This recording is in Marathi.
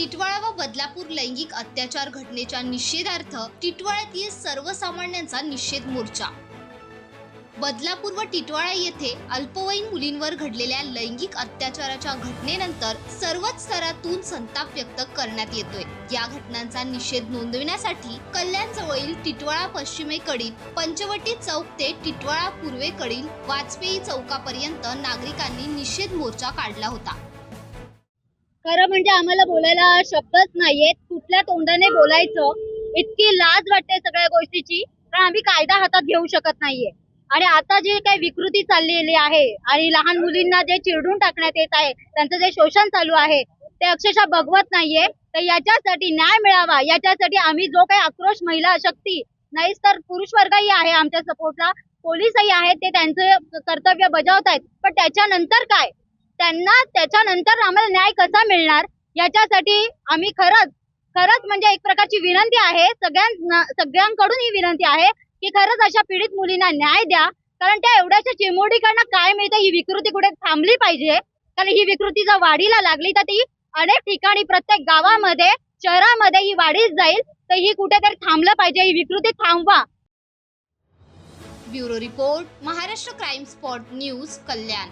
टिटवाळा व बदलापूर लैंगिक अत्याचार घटनेच्या निषेधार्थ टिटवाळ्यातील सर्वसामान्यांचा निषेध मोर्चा. बदलापूर व टिटवाळा येथे अल्पवयीन मुलींवर घडलेल्या लैंगिक अत्याचाराच्या घटनेनंतर सर्वच स्तरातून संताप व्यक्त करण्यात येतोय. या घटनांचा निषेध नोंदविण्यासाठी कल्याण जवळील टिटवाळा पश्चिमेकडील पंचवटी चौक ते टिटवाळा पूर्वेकडील वाजपेयी चौकापर्यंत नागरिकांनी निषेध मोर्चा काढला होता. खरं म्हणजे आम्हाला बोलायला शब्दच नाहीयेत. कुठल्या तोंडाने बोलायचं इतकी लाज वाटते सगळ्या गोष्टीची कारण आम्ही कायदा हातात घेऊ शकत नाहीये. आणि आता जे काही विकृती चाललेली आहे आणि लहान मुलींना जे चिरडून टाकण्यात येत आहे त्यांचं जे शोषण चालू आहे ते अक्षरशः बघवत नाहीये. तर याच्यासाठी न्याय मिळावा याच्यासाठी आम्ही जो काही आक्रोश महिला शक्ती नाहीच तर पुरुष वर्गही आहे आमच्या सपोर्टला पोलीसही आहेत ते त्यांचं कर्तव्य बजावत आहेत पण त्याच्यानंतर काय? त्यांना त्याच्यानंतर आम्हाला न्याय कसा मिळणार? याच्यासाठी आम्ही खरंच खरंच म्हणजे एक प्रकारची विनंती आहे. सगळ्यां सगळ्यांकडून ही विनंती आहे की खरंच अशा पीडित मुलींना न्याय द्या. कारण त्या एवढ्याशा चिमोडीकडनं काय मिळतं ही विकृती कुठे थांबली पाहिजे? कारण ही विकृती जर वाढीला लागली तर ती अनेक ठिकाणी प्रत्येक गावामध्ये शहरामध्ये ही वाढीच जाईल. तर ही कुठेतरी थांबलं पाहिजे. ही विकृती थांबवा. Bureau report Maharashtra crime spot news Kalyan.